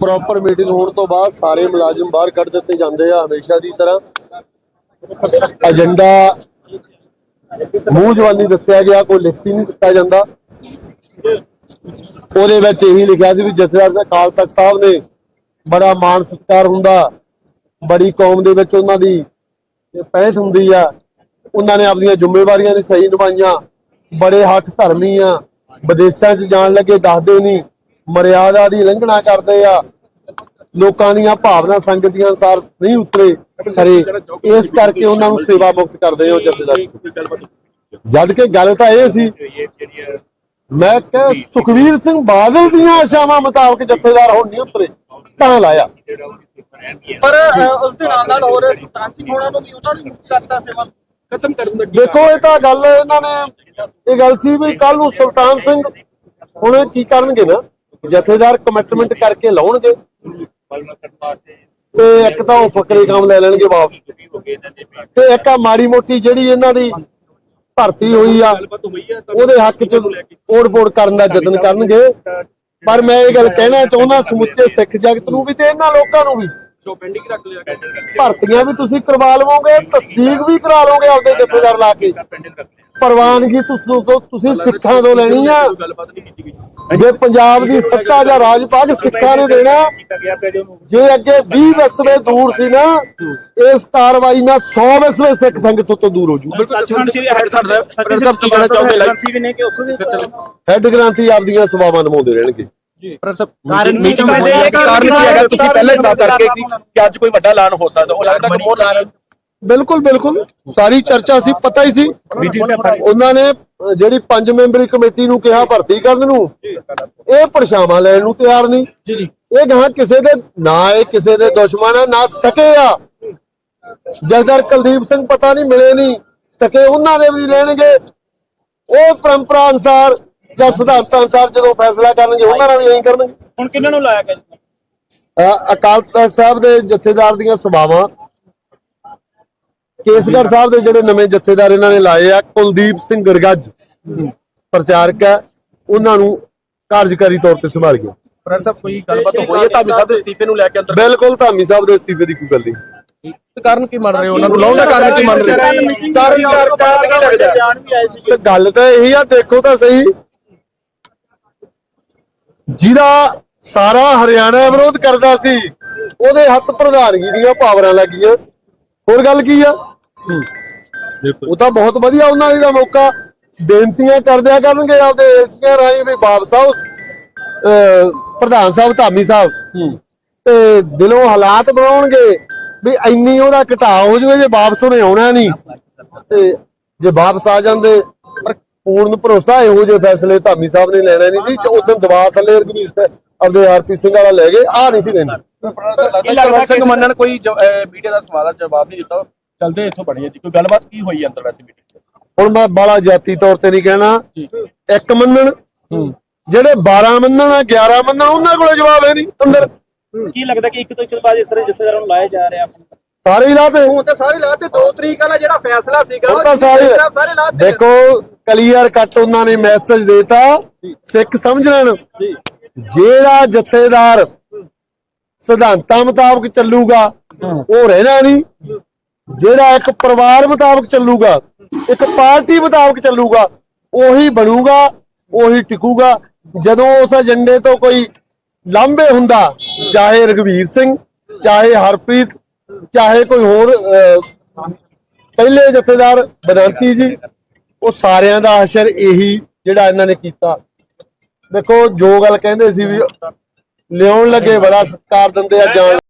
Proper meeting ਹੋਣ ਤੋਂ ਬਾਅਦ ਸਾਰੇ ਮੁਲਾਜ਼ਮ ਬਾਹਰ ਕੱਢ ਦਿੱਤੇ ਜਾਂਦੇ ਆ ਹਮੇਸ਼ਾ ਦੀ ਤਰ੍ਹਾਂ। ਏਜੰਡਾ ਮੂੰਹ ਜਵਾਨੀ ਦੱਸਿਆ ਗਿਆ, ਕੋਈ ਲਿਖਤੀ ਨਹੀਂ ਦਿੱਤਾ ਜਾਂਦਾ। ਉਹਦੇ ਵਿੱਚ ਇਹੀ ਲਿਖਿਆ ਸੀ ਵੀ ਜਥੇਦਾਰ ਅਕਾਲ ਤਖਤ ਸਾਹਿਬ ਨੇ ਬੜਾ ਮਾਣ ਸਤਿਕਾਰ ਹੁੰਦਾ, ਬੜੀ ਕੌਮ ਦੇ ਵਿੱਚ ਉਹਨਾਂ ਦੀ ਪਹਿਚ ਹੁੰਦੀ ਆ। ਉਹਨਾਂ ਨੇ ਆਪਣੀਆਂ ਜ਼ਿੰਮੇਵਾਰੀਆਂ ਨੇ ਸਹੀ ਨਿਭਾਈਆਂ। ਬੜੇ ਹੱਥ ਧਰਮੀ ਆ। ਵਿਦੇਸ਼ਾਂ 'ਚ ਜਾਣ ਲੱਗੇ, ਦੱਸਦੇ ਨਹੀਂ। ਮਰਿਆਦਾ ਦੀ ਲੰਘਣਾ ਕਰਦੇ ਆ। ਲੋਕਾਂ ਦੀਆਂ ਭਾਵਨਾ ਸੰਗਤ ਦੀਆਂ ਅਨਸਾਰ ਨਹੀਂ ਉਤਰੇ। ਖਰੇ ਇਸ ਕਰਕੇ ਉਹਨਾਂ ਨੂੰ ਸੇਵਾ ਮੁਕਤ ਕਰਦੇ ਹੋ ਜਥੇਦਾਰ ਜਦ ਕਿ ਗੱਲ ਤਾਂ ਇਹ ਸੀ ਮੈਂ ਕਿਹਾ ਸੁਖਵੀਰ ਸਿੰਘ ਬਾਦਲ ਦੀਆਂ ਆਸ਼ਾਵਾਂ ਮੁਤਾਬਕ ਜਥੇਦਾਰ ਹੁਣ ਨਹੀਂ ਉਤਰੇ ਤਾਂ ਲਾਇਆ। ਪਰ ਉਸ ਦੇ ਨਾਲ ਨਾਲ ਹੋਰ ਸੁਲਤਾਨ ਸਿੰਘ ਹੋਣਾ ਨੂੰ ਵੀ ਉਹਨਾਂ ਨੂੰ ਮੁਕਤ ਕਰਤਾ ਸੇਵਾ ਖਤਮ ਕਰਨ ਦਾ ਦੇਖੋ ਇਹ ਤਾਂ ਗੱਲ ਇਹਨਾਂ ਨੇ ਇਹ ਗੱਲ ਸੀ ਵੀ ਕੱਲ ਨੂੰ ਸੁਲਤਾਨ ਸਿੰਘ ਹੁਣ ਕੀ ਕਰਨਗੇ ਨਾ? ਜਥੇਦਾਰ ਕਮਿਟਮੈਂਟ ਕਰਕੇ ਲਾਉਣਗੇ। ਤੇ ਇੱਕ ਤਾਂ ਉਹ ਫਕਰੇ ਕੰਮ ਲੈ ਲੈਣਗੇ ਵਾਪਸ। ਤੇ ਇੱਕ ਆ ਮਾੜੀ ਮੋਟੀ ਜਿਹੜੀ ਇਹਨਾਂ ਦੀ ਭਰਤੀ ਹੋਈ ਆ, ਉਹਦੇ ਹੱਕ 'ਚ ਓੜ-ਪੋੜ ਕਰਨ ਦਾ ਯਤਨ ਕਰਨਗੇ। ਪਰ ਮੈਂ ਇਹ ਗੱਲ ਕਹਿਣਾ ਚਾਹੁੰਦਾ, ਸਮੁੱਚੇ ਸਿੱਖ ਜਗਤ ਨੂੰ ਵੀ ਤੇ ਇਹਨਾਂ ਲੋਕਾਂ ਨੂੰ ਵੀ। ਭਰਤੀਆਂ ਵੀ ਤੁਸੀਂ ਕਰਵਾ ਲਵੋਗੇ, ਤਸਦੀਕ ਵੀ ਕਰਾ ਲਵੋਗੇ ਆਪਦੇ ਜਥੇਦਾਰ ਲਾ ਕੇ। ਪ੍ਰਵਾਨਗੀ ਤੁਸੀਂ ਤੋਂ ਤੁਸੀਂ ਸਿੱਖਾਂ ਤੋਂ ਲੈਣੀ ਆ। ਜੇ ਪੰਜਾਬ ਦੀ ਸੱਤਾ ਜਾਂ ਰਾਜ ਭਾਗ ਸਿੱਖਾਂ ਨੇ ਦੇਣਾ ਜੇ ਅੱਗੇ 20 ਵਸਵੇ ਦੂਰ ਸੀ ਨਾ ਇਸ ਕਾਰਵਾਈ ਨਾਲ 100 ਵਸਵੇ ਸਿੱਖ ਸੰਗਤ ਤੋਂ ਦੂਰ ਹੋ ਜੂ। ਹੈਡ ਗ੍ਰਾਂਤੀ ਆਪਦੀਆਂ ਸੇਵਾਵਾਂ ਨਿਭਾਉਂਦੇ ਰਹਿਣਗੇ। ਪਰ ਸਭ ਕਾਰਨ ਨਹੀਂ ਸਮਝਦੇ ਇਹ ਕਾਰਨ ਕੀ ਹੈਗਾ ਤੁਸੀਂ ਪਹਿਲਾਂ ਹੀ ਸਾਫ਼ ਕਰਕੇ ਕਿ ਅੱਜ ਕੋਈ ਵੱਡਾ ਐਲਾਨ ਹੋ ਸਕਦਾ ਉਹ ਲੱਗਦਾ ਕਿ ਬਹੁਤ ਐਲਾਨ ਬਿਲਕੁਲ ਬਿਲਕੁਲ। ਸਾਰੀ ਚਰਚਾ ਸੀ ਪਤਾ ਹੀ ਸੀ। ਉਹਨਾਂ ਨੇ ਜਿਹੜੀ ਪੰਜ ਮੈਂਬਰੀ ਕਮੇਟੀ ਨੂੰ ਕਿਹਾ ਭਰਤੀ ਕਰਨ ਨੂੰ ਇਹ ਪਰਛਾਵਾਂ ਲੈਣ ਨੂੰ ਤਿਆਰ ਨਹੀਂ। ਇਹ ਗਾਂ ਕਿਸੇ ਦੇ ਨਾ ਇਹ ਕਿਸੇ ਦੇ ਦੁਸ਼ਮਣ ਆ ਨਾ ਸਕੇ ਆ। ਜਗਦਰ ਕੁਲਦੀਪ ਸਿੰਘ ਪਤਾ ਨਹੀਂ ਮਿਲੇ ਨਹੀਂ। ਸਕੇ ਉਹਨਾਂ ਦੇ ਵੀ ਲੈਣਗੇ ਉਹ ਪਰੰਪਰਾ ਅਨਸਾਰ ਜਾਂ ਸਿਧਾਂਤਾਂ ਅਨਸਾਰ ਜਦੋਂ ਫੈਸਲਾ ਕਰਨਗੇ ਉਹਨਾਂ ਨਾਲ ਵੀ ਐਂ ਕਰਨਗੇ। ਹੁਣ ਕਿੰਨਾਂ ਨੂੰ ਲਾਇਆ ਗਿਆ ਅਕਾਲ ਤਖਤ ਸਾਹਿਬ ਦੇ ਜਥੇਦਾਰ ਦੀਆਂ ਸਭਾਵਾਂ ਕੇਸਗੜ੍ਹ ਸਾਹਿਬ ਦੇ ਜਿਹੜੇ ਨਵੇਂ ਜਥੇਦਾਰ ਇਹਨਾਂ ਨੇ ਲਾਏ ਆ ਕੁਲਦੀਪ ਸਿੰਘ ਗਰਗੱਜ ਪ੍ਰਚਾਰਕ ਹੈ ਉਹਨਾਂ ਨੂੰ ਕਾਰਜਕਾਰੀ ਤੌਰ ਤੇ ਸੰਭਾਲ ਗਿਆ। ਸਭ ਕੋਈ ਗੱਲਬਾਤ ਹੋਈ ਹੈ ਤਾਂ ਸਾਹਿਬ ਦੇ ਅਸਤੀਫੇ ਨੂੰ ਲੈ ਕੇ ਅੰਦਰ? ਬਿਲਕੁਲ ਧਾਮੀ ਸਾਹਿਬ ਦੇ ਅਸਤੀਫੇ ਦੀ ਕੋਈ ਗੱਲ ਨਹੀਂ। ਕਾਰਨ ਕੀ ਮੰਨ ਰਹੇ ਹੋ? ਉਹਨਾਂ ਨੂੰ ਲਾਉਣ ਦਾ ਕਾਰਨ ਕੀ ਮੰਨ ਰਹੇ ਹੋ? ਕਾਰਨ ਕਾਰਨ ਕੀ ਲੱਗਦਾ ਬਿਆਨ ਵੀ ਆਏ ਸੀ। ਤੇ ਗੱਲ ਤਾਂ ਇਹੀ ਆ ਦੇਖੋ ਤਾਂ ਸਹੀ। ਜਿਹਦਾ ਸਾਰਾ ਹਰਿਆਣਾ ਵਿਰੋਧ ਕਰਦਾ ਸੀ ਉਹਦੇ ਹੱਥ ਪ੍ਰਧਾਨਗੀ ਦੀਆਂ ਪਾਵਰਾਂ ਲੱਗੀਆਂ। ਹੋਰ ਗੱਲ ਕੀ ਆ? ਉਹ ਤਾਂ ਬਹੁਤ ਵਧੀਆ ਉਹਨਾਂ ਲਈ ਦਾ ਮੌਕਾ। ਬੇਨਤੀਆਂ ਕਰਦਿਆ ਕਰਨਗੇ ਆਪਦੇ ਏਜੰਟਾਂ ਰਾਹੀਂ ਵੀ ਵਾਪਸ ਆਓ। ਪ੍ਰਧਾਨ ਸਾਹਿਬ ਧਾਮੀ ਸਾਹਿਬ। ਤੇ ਦਿਲੋਂ ਹਾਲਾਤ ਬਣਾਉਣਗੇ ਵੀ ਇੰਨੀ ਉਹਦਾ ਘਟਾਅ ਹੋ ਜਵੇ ਜੇ ਵਾਪਸ ਉਹਨੇ ਆਉਣਾ ਨਹੀਂ। ਤੇ ਜੇ ਵਾਪਸ ਆ ਜਾਂਦੇ ਪਰ ਪੂਰਨ ਭਰੋਸਾ ਇਹੋ ਜਿਹੇ ਫੈਸਲੇ ਧਾਮੀ ਸਾਹਿਬ ਨੇ ਲੈਣਾ ਨਹੀਂ ਸੀ ਉਦੋਂ ਦਵਾ ਥੱਲੇ ਰਘਵੀਰ ਸਿੰਘ ਆਪਦੇ ਆਰਪੀ ਸਿੰਘ ਵਾਲਾ ਲੈ ਗਏ ਆ ਨਹੀਂ ਸੀ ਲੈਣਾ ਲੱਗਦਾ ਸਿੰਘ ਮੰਨਣ ਕੋਈ ਮੀਡੀਆ ਦਾ ਸਵਾਲ ਦਾ ਜਵਾਬ ਨਹੀਂ ਦਿੱਤਾ। ਚਲਦੇ ਇੱਥੋਂ ਬਣੀ ਜੀ। ਕੋਈ ਗੱਲਬਾਤ ਕੀ ਹੋਈ ਅੰਦਰ ਵੈਸੇ ਮੀਟਿੰਗ ਹੁਣ ਮੈਂ ਬਾਲਾ ਜਾਤੀ ਤੌਰ ਤੇ ਨਹੀਂ ਕਹਿਣਾ। ਇੱਕ ਮੰਨਣ ਜਿਹੜੇ 12 ਮੰਨਣ ਆ 11 ਮੰਨਣ ਉਹਨਾਂ ਕੋਲੇ ਜਵਾਬ ਹੈ ਨਹੀਂ ਅੰਦਰ। ਕੀ ਲੱਗਦਾ ਕਿ ਇੱਕ ਤੋਂ ਇੱਕ ਬਾਅਦ ਇਸ ਤਰ੍ਹਾਂ ਜਥੇਦਾਰਾਂ ਨੂੰ ਲਾਇਆ ਜਾ ਰਿਹਾ ਸਾਰੇ ਹੀ ਲਾਤੇ। ਹੁਣ ਤੇ ਸਾਰੇ ਲਾਤੇ। 2 ਤਰੀਕ ਵਾਲਾ ਜਿਹੜਾ ਫੈਸਲਾ ਸੀਗਾ ਉਹ ਤਾਂ ਸਾਰੇ ਸਾਰੇ ਲਾਤੇ। ਦੇਖੋ ਕਲੀਅਰ ਕੱਟ ਉਹਨਾਂ ਨੇ ਮੈਸੇਜ ਦੇਤਾ। ਸਿੱਖ ਸਮਝ ਲੈਣ। ਜਿਹੜਾ ਜਥੇਦਾਰ ਸਿਧਾਂਤਾਂ ਮੁਤਾਬਕ ਚੱਲੂਗਾ ਉਹ ਰਹਿਣਾ ਨਹੀਂ। ਜਿਹੜਾ ਇੱਕ ਪਰਿਵਾਰ ਮੁਤਾਬਕ ਚੱਲੂਗਾ, ਇੱਕ ਪਾਰਟੀ ਮੁਤਾਬਕ ਚੱਲੂਗਾ, ਉਹੀ ਬਣੂਗਾ, ਉਹੀ ਟਿਕੂਗਾ। ਜਦੋਂ ਉਸ ਏਜੰਡੇ ਤੋਂ ਕੋਈ ਲਾਂਭੇ ਹੁੰਦਾ, ਚਾਹੇ ਰਗਵੀਰ ਸਿੰਘ, ਚਾਹੇ ਹਰਪ੍ਰੀਤ, ਚਾਹੇ ਕੋਈ ਹੋਰ ਪਹਿਲੇ ਜਥੇਦਾਰ ਬਦਾਂਤੀ ਜੀ, ਉਹ ਸਾਰਿਆਂ ਦਾ ਅਸਰ ਇਹੀ ਜਿਹੜਾ ਇਹਨਾਂ ਨੇ ਕੀਤਾ। ਦੇਖੋ, ਜੋ ਗੱਲ ਕਹਿੰਦੇ ਸੀ ਵੀ ਲਿਆਉਣ ਲੱਗੇ, ਬੜਾ ਸਤਿਕਾਰ ਦਿੰਦੇ ਆ, ਜਾਣ